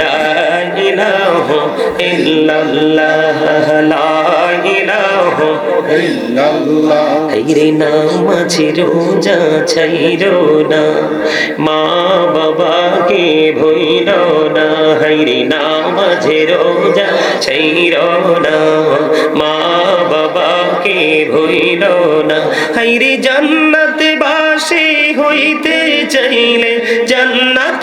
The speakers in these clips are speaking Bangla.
লা ইলাহা ইল্লাল্লাহ। লা ইলাহা ইল্লাল্লাহ হাইরে নামাজি রোজা ছাইরো না, মা বাবাকে ভইল না। হাইরে নামাজে রোজা ছাইরো না, মা বাবাকে ভইল না। হাইরে জান্নাত বাসী হইতে চাইলে জান্নাত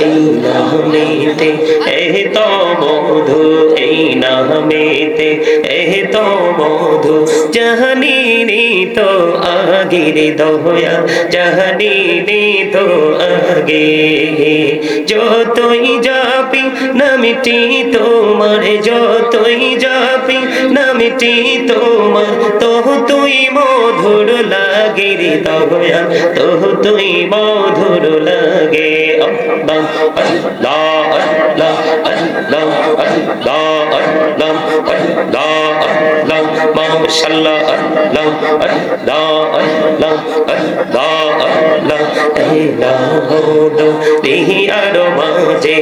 এই নামেতে এহ তো মধু এই নামেতে এহ তো মধু জাহানি তো আগির দয়া, জাহানি তো আগে। যতই যাপি নামিটি তোমার, যতই যাপি নামিটি তোমার তো তুই মধুর লাগে রে দয়া তো তুই মধুর লাগে। আল্লাহ আল্লাহ আল্লাহ আল্লাহ। মাশাআল্লাহ আল্লাহ আল্লাহ আল্লাহ আল্লাহ আল্লাহ এলা হদো দেহি আরও মাঝে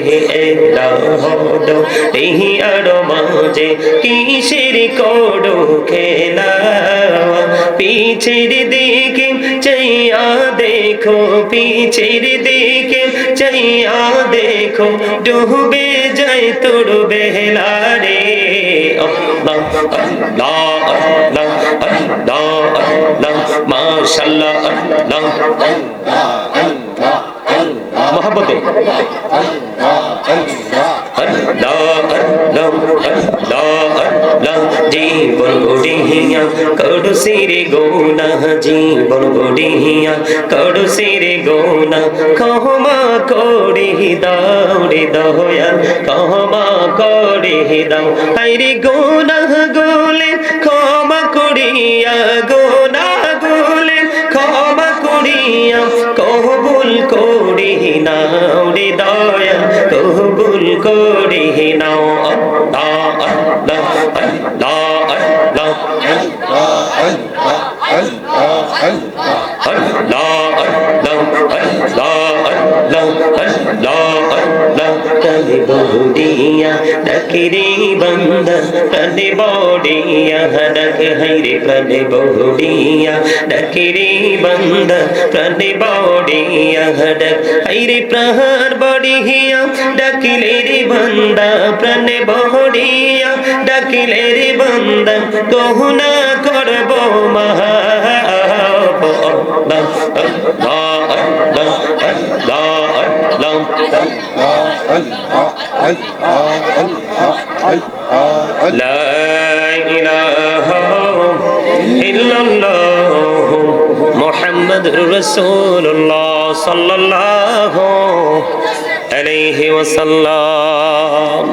এলা হদো দেহি আরও মাঝে কিসের কোডো খেলা পিছের দিকে চাইয়া দেখো, পিছের দিকে চাইয়া দেখো, ডুবে যায় তোর বেলা রে আল্লাহ আল্লাহ। আল্লাহ আল্লাহ আল্লাহ মাশাআল্লাহ আল্লাহ মহব্বতে জীবন গড়িয়া কড়ু সিরে গোনা জীবন গড়িয়া কড়ু দাও হাইরে গোনা গোলে ক্ষমা করিয়া গোনা গোলে ক্ষমা করিয়া কবুল করি নাও রে দয়া কবুল করি নাও আল্লাহ আল্লাহ আল্লাহ আল্লাহ আল্লাহ আল্লাহ আল্লাহ আল্লাহ আল্লাহ আল্লাহ কালে বহুদিয়া ডাকে রে বন্দা প্রাণে বড়িয়া ডাকে হাইরে প্রাণে বহুদিয়া ডাকে রে বন্দা প্রাণে বড়িয়া ডাক হাইরে প্রাণ বড়িয়া ডাকিলে রে বন্দা প্রাণে বড়িয়া ডাকিলে রে বন্দা গহনা করব মহা Allah, Allah, Allah, Allah. لا إله إلا الله محمد رسول الله صلى الله عليه وسلم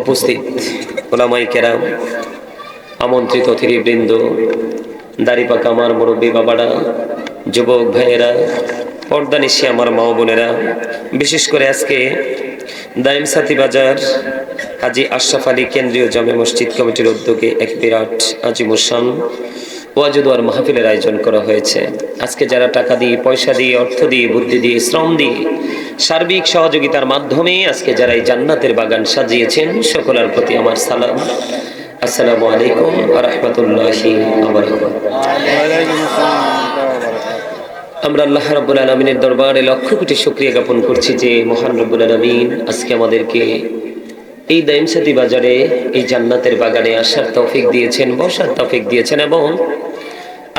উপস্থিত ওলামাই কেরাম আমন্ত্রিত অতিথিবৃন্দ দাড়িপাকা আমার মুরব্বী বাবারা যুবক ভাইয়েরা পর্দা নিশি আমার মা বোনেরা। বিশেষ করে আজকে দাইম সাথী বাজার, হাজি আশরাফ আলী কেন্দ্রীয় জামে মসজিদ কমিটির উদ্যোগে এক বিরাট আজিমুসান ওয়াজুদুয়ার মাহফিলের আয়োজন করা হয়েছে। আজকে যারা টাকা দিয়ে, পয়সা দিয়ে, অর্থ দিয়ে, বুদ্ধি দিয়ে, শ্রম দিয়ে সার্বিক সহযোগিতার মাধ্যমে আজকে যারা এই জান্নাতের বাগান সাজিয়েছেন, সকলের প্রতি আমার সালাম। আসসালামু আলাইকুম রহমতুল্লাহি আমরা আল্লাহ রাব্বুল আলমিনের দরবারে লক্ষ কোটি শুক্রিয়া জ্ঞাপন করছি যে মহান রব্বুল আলমিন আজকে আমাদেরকে এই দাইমসাতি বাজারে এই জান্নাতের বাগানে আসার তৌফিক দিয়েছেন বসার তৌফিক দিয়েছেন এবং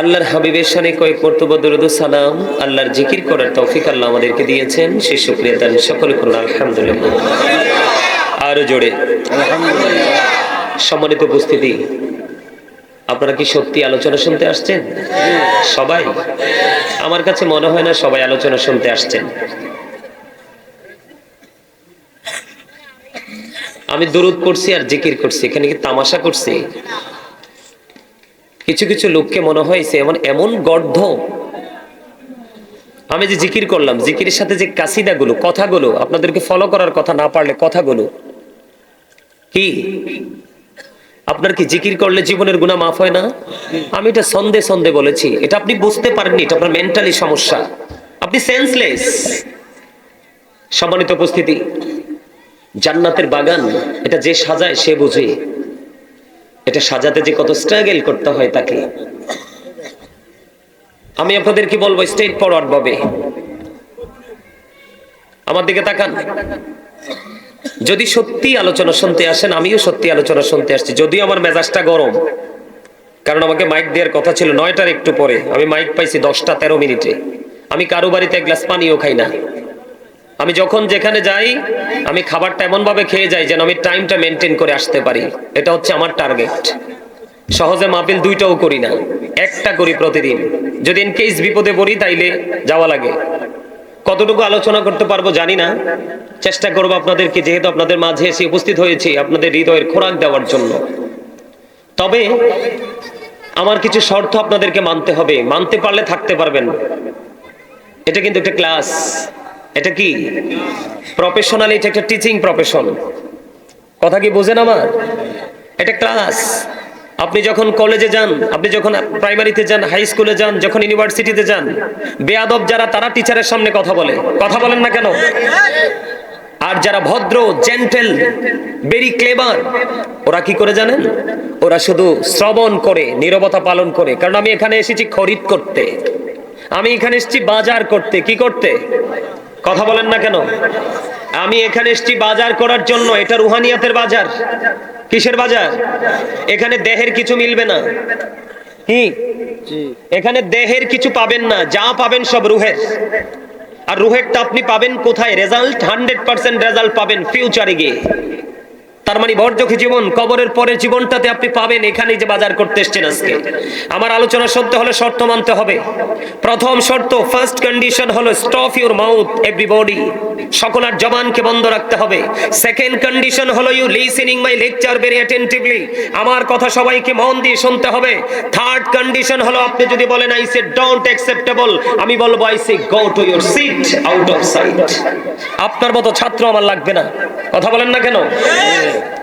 আল্লাহর হাবিবের সানে কয়েক মর্তবা দরুদ সালাম আল্লাহর জিকির করার তৌফিক আল্লাহ আমাদেরকে দিয়েছেন। সে শুক্রিয়া দান সকলে করুন আলহামদুলিল্লাহ। আরও জোরে। সম্মানিত উপস্থিতি আপনারা কি সত্যি আলোচনা শুনতে আসছেন? সবাই? আমার কাছে মনে হয় না সবাই আলোচনা শুনতে আসছেন। আমি দরুদ পড়ছি আর জিকির করছি, এখানে কি তামাশা করছি? কিছু কিছু লোককে মনে হয়েছে এমন এমন গর্ধ। আমি যে জিকির করলাম, জিকিরের সাথে যে কাসিদাগুলো, কথাগুলো, আপনাদেরকে ফলো করার কথা না পারলে কথাগুলো, কি? আপনার কি জিকির করলে জীবনের গুণা মাফ হয় না? আমি এটা সন্দে সন্দে বলেছি। এটা আপনি বুঝতে পারেননি, এটা আপনার মেন্টালি সমস্যা। আপনি সেন্সলেস সম্মানিত উপস্থিতি, জান্নাতের বাগান, এটা যে সাজায় সে বুঝে। এটা সাজাতে যে কত স্ট্রাগল করতে হয় তাকে। আমি আপনাদের কি বলব স্টেট ফরওয়ার্ড ভাবে। আমার দিকে তাকান। যদি সত্যি আলোচনা শুনতে আসেন, আমিও সত্যি আলোচনা শুনতে আসছি। যদিও আমার মেজাজটা গরম, কারণ আমাকে মাইক দেওয়ার কথা ছিল নয়টার একটু পরে। আমি মাইক পাইছি দশটা তেরো মিনিটে। আমি কারও বাড়িতে এক গ্লাস পানিও খাই না। আমি যখন যেখানে যাই, আমি খাবারটা এমন ভাবে খেয়ে যাই যেন আমি টাইমটা মেনটেন করে আসতে পারি। এটা হচ্ছে আমার টার্গেট। সহজে মাপিল দুইটাও করি না, একটা করি প্রতিদিন। যদি ইন কেস বিপদে পড়ি, তাইলে যাওয়া লাগে। কতটুকু আলোচনা করতে পারব জানি না। চেষ্টা করব আপনাদেরকে, যেহেতু আপনাদের মাঝে এসে উপস্থিত হয়েছি, আপনাদের হৃদয়ের খোরাক দেওয়ার জন্য। তবে আমার কিছু শর্ত আপনাদেরকে মানতে হবে। মানতে পারলে থাকতে পারবেন। এটা কিন্তু একটা ক্লাস। এটা কি? প্রফেশনালি এটা একটা টিচিং প্রফেশন কথা কি বোঝেন আমার? এটা ক্লাস। আপনি যখন কলেজে যান, আপনি যখন প্রাইমারিতে যান হাই স্কুলে যান, যখন ইউনিভার্সিটিতে যান, বেয়াদব যারা, তারা টিচারের সামনে কথা বলে। কথা বলেন না কেন? আর যারা ভদ্র জেন্টেল ভেরি ক্লেভার ওরা কি করে জানেন? ওরা শুধু শ্রবণ করে, নীরবতা পালন করে। কারণ আমি এখানে এসেছি খরিদ করতে। আমি এখানে এসেছি বাজার করতে। কি করতে? কথা বলেন না কেন? আমি এখানে এসেছি বাজার করার জন্য। এটা রুহানিয়াতের বাজার। কিসের বাজার? এখানে দেহের কিছু মিলবে না। কি এখানে দেহের কিছু পাবেন না যা পাবেন সব রুহের। আর রুহেরটা আপনি পাবেন কোথায়? রেজাল্ট হান্ড্রেড পার্সেন্ট রেজাল্ট পাবেন ফিউচারে গিয়ে। তার মানে বর্জকে জীবন, কবরের পরের জীবনটাতে আপনি পাবেন এখানে যে বাজার করতে এসছেন আজকে। আমার আলোচনা সত্য হলে শর্ত মানতে হবে। প্রথম শর্ত ফার্স্ট কন্ডিশন হলো স্টপ ইউর মাউথ এভরিবডি সকলের জবানকে বন্ধ রাখতে হবে। সেকেন্ড কন্ডিশন হলো you listening my lecture very attentively আমার কথা সবাইকে মন দিয়ে শুনতে হবে। থার্ড কন্ডিশন হলো আপনি যদি বলেন আই সে ডোন্ট অ্যাকসেপ্টেবল আমি বলব I say go to your seat out of sight আপনার মতো ছাত্র আমার লাগবে না। কথা বলেন না কেন?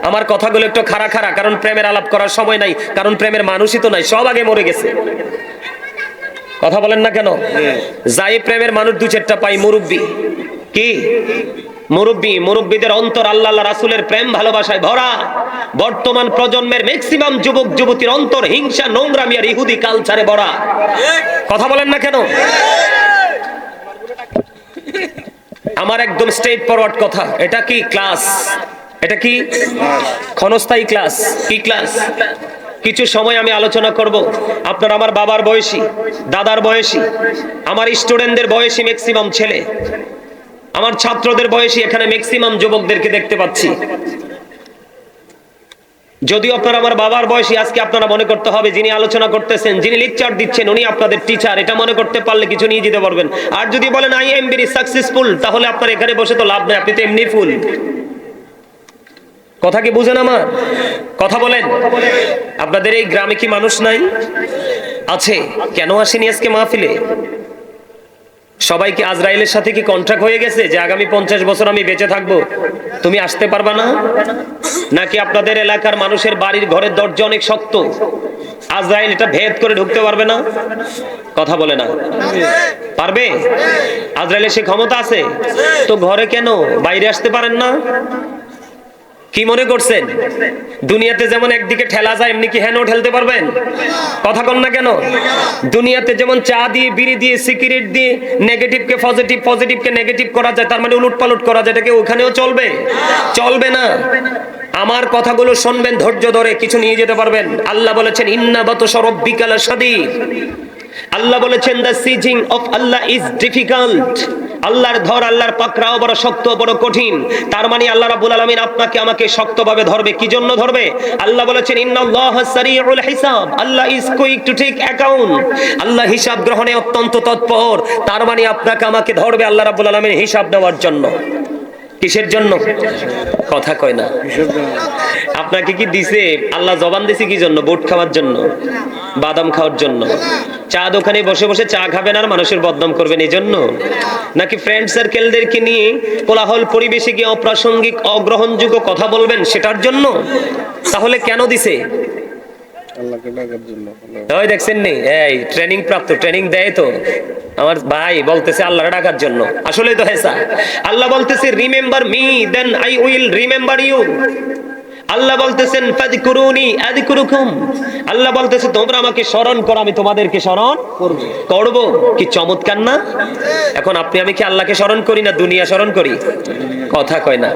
আমার কথাগুলো একটু খাড়া খাড়া কারণ প্রেমের আলাপ করার সময় নাই কারণ প্রেমের মানুষই তো নাই সব আগে মরে গেছে। কথা বলেন না কেন? যাই প্রেমের মানুষ দু চারটা পাই মুরব্বী। কি? মুরব্বী মুরব্বীদের অন্তর আল্লাহ আল্লাহ রাসুলের প্রেম ভালোবাসায় ভরা। বর্তমান প্রজন্মের ম্যাক্সিমাম যুবক যুবতীর অন্তর হিংসা নোংরামি আর ইহুদি কালচারে ভরা। কথা বলেন না কেন? আমার একদম স্ট্রেট ফরওয়ার্ড কথা। এটা কি ক্লাস এটা কি? ক্ষণস্থায়ী ক্লাস। কি ক্লাস? কিছু সময় আমি আলোচনা করব। আপনার আমার বাবার বয়সী, দাদার বয়সী, আমার স্টুডেন্টদের বয়সী ম্যাক্সিমাম ছেলে, আমার ছাত্রদের বয়সী এখানে ম্যাক্সিমাম যুবকদেরকে দেখতে পাচ্ছি। যদিও আপনার আমার বাবার বয়সী, আজকে আপনারা মনে করতে হবে যিনি আলোচনা করতেছেন, যিনি লেকচার দিচ্ছেন, উনি আপনাদের টিচার এটা মনে করতে পারলে কিছু নিয়ে যেতে পারবেন। আর যদি বলেন আই এম ভেরি সাকসেসফুল তাহলে আপনার এখানে বসে তো লাভ নাই, আপনি তো এমনি ফুল কথা কি বুঝেন আমার? কথা বলেন। আপনাদের এই গ্রামে কি মানুষ নাই? আছে। কেন আসেনি আজকে মাহফিলে? সবাই কি আজরাইলের সাথে কি কন্ট্রাক্ট হয়ে গেছে যে আগামী পঞ্চাশ বছর আমি বেঁচে থাকব? তুমি আসতে পারবা না? নাকি আপনাদের এলাকার মানুষের বাড়ির ঘরের দরজা অনেক শক্ত? আজরাইল এটা ভেদ করে ঢুকতে পারবে না? কথা বলে না। পারবে? আজরাইলের সে ক্ষমতা আছে? তো ঘরে কেন? বাইরে আসতে পারেন না? কি মনে করছেন? দুনিয়াতে যেমন একদিকে ঠেলা যায়, এমনি কি হ্যানো ঠেলতে পারবেন? কথা কন না কেন? দুনিয়াতে যেমন চা দিয়ে, বিড়ি দিয়ে, সিগারেট দিয়ে নেগেটিভকে পজিটিভ পজিটিভকে নেগেটিভ করা যায়, তার মানে উলট পালট করা যায় এটাকে ওখানেও চলবে? চলবে না। আমার কথাগুলো শুনবেন, ধৈর্য ধরে কিছু নিয়ে যেতে পারবেন। আল্লাহ বলেছেন ইন্না বত সরব্বিকালা সাদির আল্লাহ বলেছেন the seizing of Allah is difficult আল্লাহর ধর, আল্লাহর পাকড়াও বড় শক্ত বড় কঠিন। তার মানে আল্লাহ রাব্বুল আলামিন আপনাকে আমাকে শক্তভাবে ধরবে। কি জন্য ধরবে? আল্লাহ বলেছেন, ইন্নাল্লাহ সারিউল হিসাব। Allah is quick to take account আল্লাহ হিসাব গ্রহণে অত্যন্ত তৎপর। তার মানে আপনাকে আমাকে ধরবে আল্লাহ রাব্বুল আলামিন হিসাব নেওয়ার জন্য। কিসের জন্য? কথা কয় না। আপনাকে কি দিছে? আল্লাহ জবান দিছে কি জন্য? বুট খাওয়ার জন্য? বাদাম খাওয়ার জন্য? চা দোকানে বসে বসে চা খাবেন আর মানুষের বদনাম করবেন এই জন্য নাকি ফ্রেন্ড সার্কেলদেরকে নিয়ে কোলাহল পরিবেশে গিয়ে অপ্রাসঙ্গিক, অগ্রহণযোগ্য কথা বলবেন সেটার জন্য? তাহলে কেন দিছে আল্লাহকে ডাকার জন্য ভালো। ওই দেখছেন নি? এই ট্রেনিং প্রাপ্ত ট্রেনিং দেয় তো। আমার ভাই বলতেছে আল্লাহর ডাকার জন্য। আসলে তো হেসা আল্লাহ বলতেছে remember me then I will remember you আল্লাহ বলতেছেন আযকুরুকুম। আল্লাহ বলতেছে, তোমরা আমাকে স্মরণ করো, আমি তোমাদেরকে স্মরণ করব? কি চমৎকার না? এখন আপনি, আমি কি আল্লাহকে স্মরণ করি না দুনিয়া স্মরণ করি? কথা কয় না।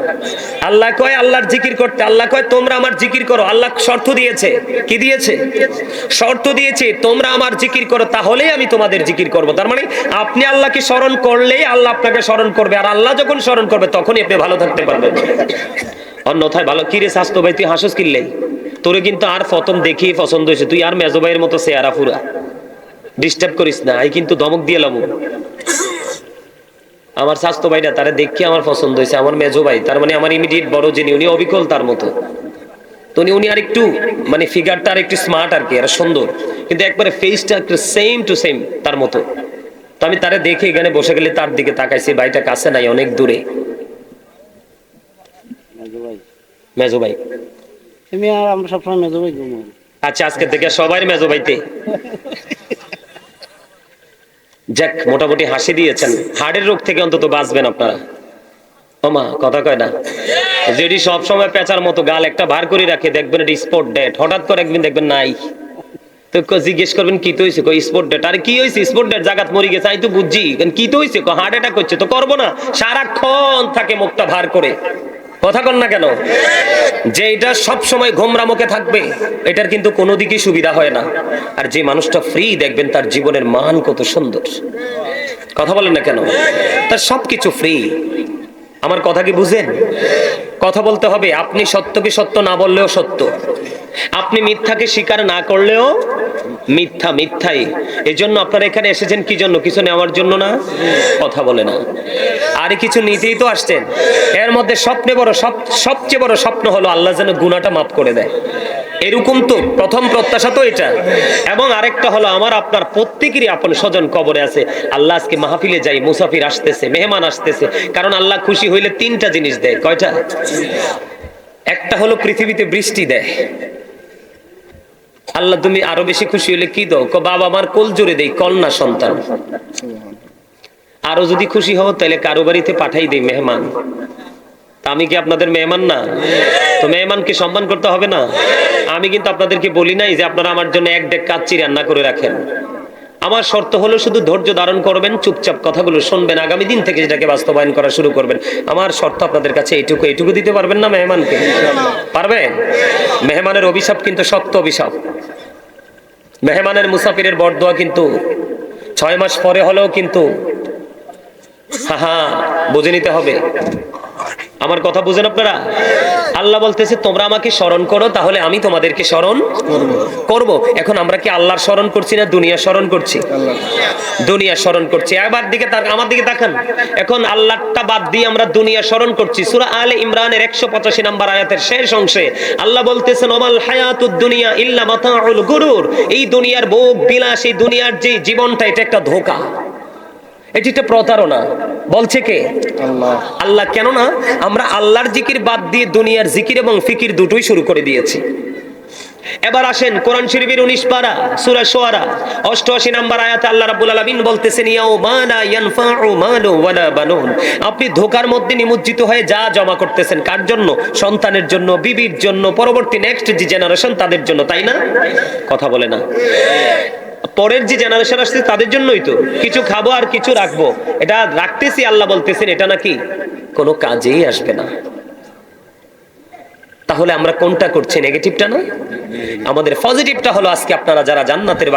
আল্লাহ কয়, আল্লাহর জিকির করতে। আল্লাহ কয়, তোমরা আমার জিকির করো। আল্লাহ শর্ত দিয়েছে। কি দিয়েছে? শর্ত দিয়েছে, তোমরা আমার জিকির করো, তাহলেই আমি তোমাদের জিকির করব। তার মানে আপনি আল্লাহকে স্মরণ করলেই আল্লাহ আপনাকে স্মরণ করবে, আর আল্লাহ যখন স্মরণ করবে, তখনই আপনি ভালো থাকতে পারবেন। অন্যথায় ভালো। কিরে স্বাস্থ্য ভাই, তুই হাসস কিনলে তোরে কিন্তু আর প্রথম দেখি পছন্দ হয়েছে। তুই আর মেজো ভাইয়ের মতো চেয়ারা ফুরা। ডিস্টার্ব করিস না আমি কিন্তু ধমক দিয়ে লাবো আমার স্বাস্থ্য ভাইটা তারা দেখি আমার পছন্দ হয়েছে, আমার মেজো ভাই। তার মানে আমার ইমিডিয়েট বড় যিনি, উনি অবিকল তার মতো। তো উনি উনি আর একটু মানে ফিগারটা আর একটু স্মার্ট আর কি, আর সুন্দর। কিন্তু একবারে ফেসটা একটু সেম টু সেম তার মতো। তো আমি তারা দেখে এখানে বসে গেলে তার দিকে তাকাইছি, ভাইটা কাছে নাই, অনেক দূরে মেজো ভাই মেজো ভাই। তুমি আর আমরা সবসময় মেজো ভাই আচ্ছা আজকে থেকে সবাই মেজো ভাইতে যাক মোটামুটি হাসি দিয়েছেন। হাড়ের রোগ থেকে অন্তত বাঁচবেন আপনারা। ওমা কথা কয় না। যেটি সব সময় পেঁচার মতো গাল একটা ভার করে রাখে দেখবেন এটা স্পট ডেট হঠাৎ করে একদিন দেখবেন নাই। তো জিজ্ঞেস করবেন কি তো হয়েছে স্পট ডেট আরে কি হয়েছে স্পট ডেট জাগাত মরি গেছে। আমি তো বুঝছি। কি তো হয়েছে হার্ট অ্যাটাক করছে তো করব না। সারাক্ষণ থাকে মুখটা ভার করে। কথা কন না কেন? যে এটা সব সময় ঘোমরা মুখে থাকবে, এটার কিন্তু কোনো দিকে সুবিধা হয় না। আর যে মানুষটা ফ্রি দেখবেন তার জীবনের মান কত সুন্দর। কথা বলেন না কেন? তার সবকিছু ফ্রি আমার কথা কি বুঝেন? কথা বলতে হবে, আপনি সত্যকে সত্য না বললেও সত্য। আপনি মিথ্যাকে স্বীকার না করলেও মিথ্যা, মিথ্যাই। এই জন্য আপনারা এখানে এসেছেন কি জন্য? কিছু নেওয়ার জন্য না? কথা বলে না। আর কিছু নিতেই তো আসছেন। এর মধ্যে স্বপ্নে বড়, সব, সবচেয়ে বড় স্বপ্ন হলো আল্লাহ যেন গুনাহটা মাফ করে দেয়। এরকম তো, প্রথম প্রত্যাশা তো এটা। এবং আরেকটা হলো আমার, আপনার প্রত্যেকেরই আপন স্বজন কবরে আছে। আল্লাহ আজকে মাহফিলে যাই, মুসাফির আসতেছে, মেহমান আসতেছে। কারণ আল্লাহ খুশি হইলে তিনটা জিনিস দেয়। কয়টা? একটা হলো পৃথিবীতে বৃষ্টি দেয়। আল্লাহ তুমি আরও বেশি খুশি হলে কি দাও? বাবা আমার কোল জোরে দেই, কন্যা সন্তান। আরও যদি খুশি হও, তাহলে কারও বাড়িতে পাঠাই দেই মেহমান। আমি কি আপনাদের মেহমান না? তো মেহমানকে সম্মান করতে হবে না? আমি কিন্তু আপনাদেরকে বলি নাই যে আপনারা আমার জন্য এক ডেক কাচ্চি রান্না করে রাখেন। আমার শর্ত হলো শুধু ধৈর্য ধারণ করবেন, চুপচাপ কথাগুলো শুনবেন, আগামী দিন থেকে যেটাকে বাস্তবায়ন করা শুরু করবেন। আমার শর্ত আপনাদের কাছে এইটুকু এইটুকু দিতে পারবেন না মেহমানকে? পারবেন মেহমানের অভিশাপ কিন্তু সত্য অভিশাপ। মেহমানের মুসাফিরের বরদোয়া কিন্তু ছয় মাস পরে হলেও কিন্তু হা হা বুঝে নিতে হবে। আমার কথা বুঝেন আপনারা? আল্লাহ বলতেছে, তোমরা আমাকে স্মরণ করো, তাহলে আমি তোমাদেরকে স্মরণ করব। এখন আমরা কি আল্লাহর স্মরণ করছি না দুনিয়া স্মরণ করছি? দুনিয়া স্মরণ করছি। একবার দিকে আমার দিকে তাকান। এখন আল্লাহটা বাদ দিয়ে আমরা দুনিয়া স্মরণ করছি। সুরা আলে ইমরানের 185 নম্বর আয়াতের শেষ অংশে আল্লাহ বলতেছেন, ওমাল হায়াতুদ দুনিয়া ইল্লা মাতাউল গুরুর। এই দুনিয়ার ভোগ বিলাস, এই দুনিয়ার যে জীবনটা, এটা একটা ধোঁকা। এটি তো প্রতারণা। বলছে কে? আল্লাহ। আল্লাহ কেন না আমরা আল্লাহর জিকির বাদ দিয়ে দুনিয়ার জিকির এবং ফিকির দুটোই শুরু করে দিয়েছি। এবার আসেন কোরআন শরীফের 19 পারা সূরা শুআরা 88 নম্বর আয়াতে আল্লাহ রাব্বুল আলামিন বলতেছেন ইয়াউমা লা ইয়ানফাউ মালু ওয়ালা বানুন। আপনি ধোকার মধ্যে নিমজ্জিত হয়ে যা জমা করতেছেন কার জন্য? সন্তানের জন্য বিবির জন্য পরবর্তী নেক্সট যে জেনারেশন তাদের জন্য তাই না? কথা বলে না। পরের যে জেনারেশন আসছে তাদের জন্যই তো। কিছু খাব আর কিছু রাখব। এটা রাখতেছি আল্লাহ বলতেছেন, এটা নাকি কোনো কাজেই আসবে না। তাহলে আমরা কোনটা করছি? নেগেটিভটা না? আমাদের পজিটিভটা হলো আজকে আপনারা যারা জান্নাতের